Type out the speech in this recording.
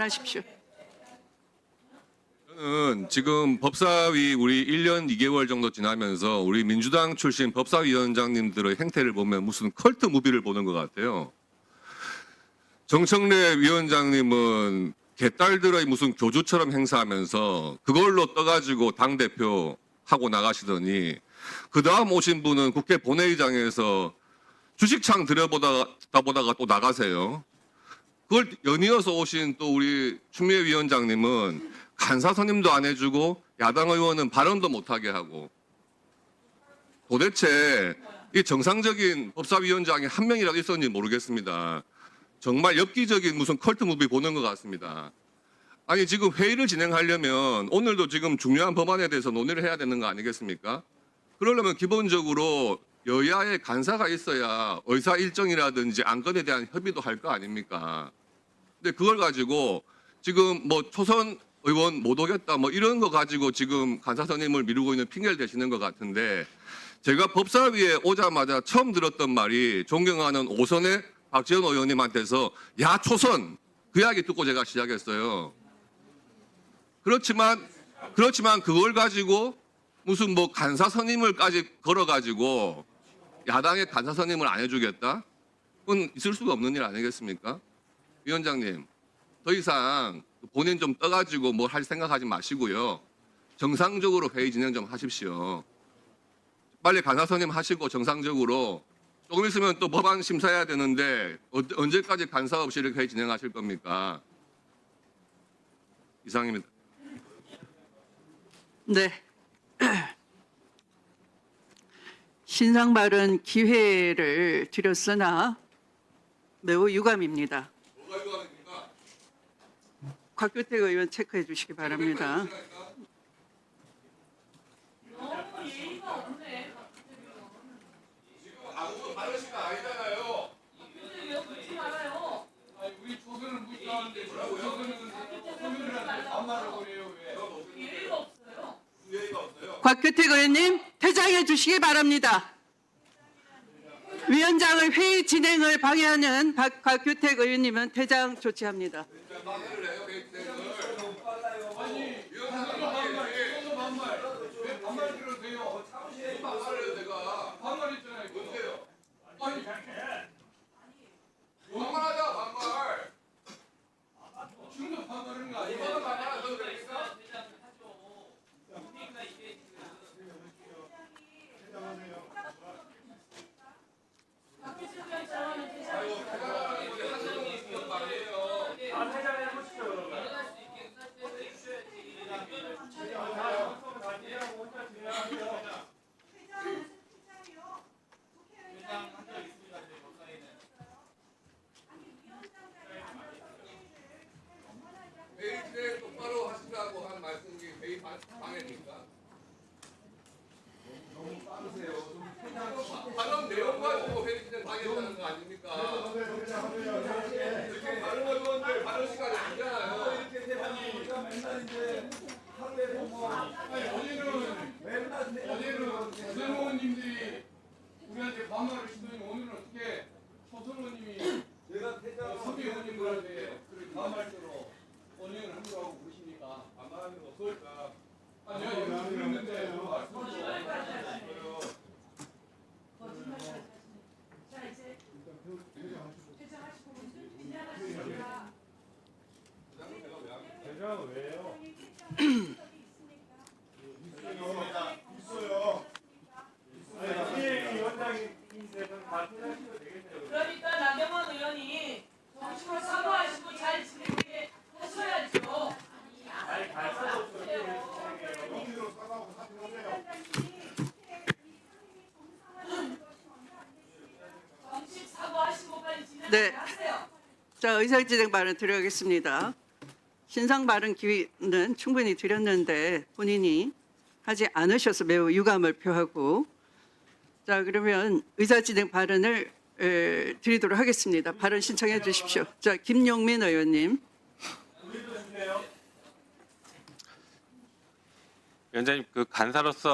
하십시오. 저는 지금 법사위 우리 1년 2개월 정도 지나면서 우리 민주당 출신 법사위원장님들의 행태를 보면 무슨 컬트 무비를 보는 것 같아요. 정청래 위원장님은 개딸들의 무슨 교주처럼 행사하면서 그걸로 떠가지고 당대표 하고 나가시더니 그 다음 오신 분은 국회 본회의장에서 주식창 들여보다가 보다가 또 나가세요. 그걸 연이어서 오신 또 우리 추미애 위원장님은 간사 선임도 안 해주고 야당 의원은 발언도 못하게 하고 도대체 이 정상적인 법사위원장이 한 명이라도 있었는지 모르겠습니다. 정말 엽기적인 무슨 컬트 무비 보는 것 같습니다. 아니 지금 회의를 진행하려면 오늘도 지금 중요한 법안에 대해서 논의를 해야 되는 거 아니겠습니까? 그러려면 기본적으로 여야의 간사가 있어야 의사 일정이라든지 안건에 대한 협의도 할 거 아닙니까? 근데 그걸 가지고 지금 뭐 초선 의원 못 오겠다 뭐 이런 거 가지고 지금 간사 선임을 미루고 있는 핑계를 대시는 것 같은데 제가 법사위에 오자마자 처음 들었던 말이 존경하는 오선의 박지원 의원님한테서 야 초선 그 이야기 듣고 제가 시작했어요. 그렇지만 그렇지만 그걸 가지고 무슨 뭐 간사 선임을까지 걸어가지고 야당의 간사 선임을 안 해주겠다? 그건 있을 수가 없는 일 아니겠습니까? 위원장님, 더 이상 본인 좀 떠가지고 뭘 할 생각하지 마시고요. 정상적으로 회의 진행 좀 하십시오. 빨리 간사 선임 하시고 정상적으로 조금 있으면 또 법안 심사해야 되는데 어- 언제까지 간사 없이 이렇게 회의 진행하실 겁니까? 이상입니다. 네. 신상 발언 기회를 드렸으나 매우 유감입니다. 곽규택 의원 체크해 주시기 바랍니다. 곽규택 의원님 퇴장해 주시기 바랍니다. 위원장의 회의 진행을 방해하는 박- 곽규택 의원님은 퇴장 조치합니다. 방해를 해요, 회의 진행을. 아니 조선은 반말, 조선은 반말. 왜반말 들어도 돼요? 방해를 해요, 제가. 반말했잖아요. 그거. 뭔데요? 아니 반말하자, 반말. 지금도 반말하는 거 아니에요? 이거는 반말하셔도 됩니까? 회의 진행 똑바로 하시라고 한 말씀이 회의 방- 방해입니까? 너무 빠르세요. 발언 내용 가지고 회의 진행 방해하는 거 아닙니까? 지금 다른 의원들 발언 시간이 아니잖아요. 아니 어제는 어제는 조선 의원님들이 우리한테 반말을 시더니 오늘은 어떻게 조선 의원님이 서비 의원님들한테 그렇게 반말처럼 언행을 한 거라고 보십니까? 반말하는 거 없으니까. 아니요, 여기 들었는데 그 말씀을 그러니까 나경원 의원이 정식으로 사과하시고 잘 진행하게 하셔야죠. 정식 사과하시고 빨리 네. 자, 의사진행 발언 드려야겠습니다. 신상 발언 기회는 충분히 드렸는데 본인이 하지 않으셔서 매우 유감을 표하고 자, 그러면 의사진행 발언을 에, 드리도록 하겠습니다. 발언 신청해 주십시오. 자, 김용민 의원님. 위원장님 그 간사로서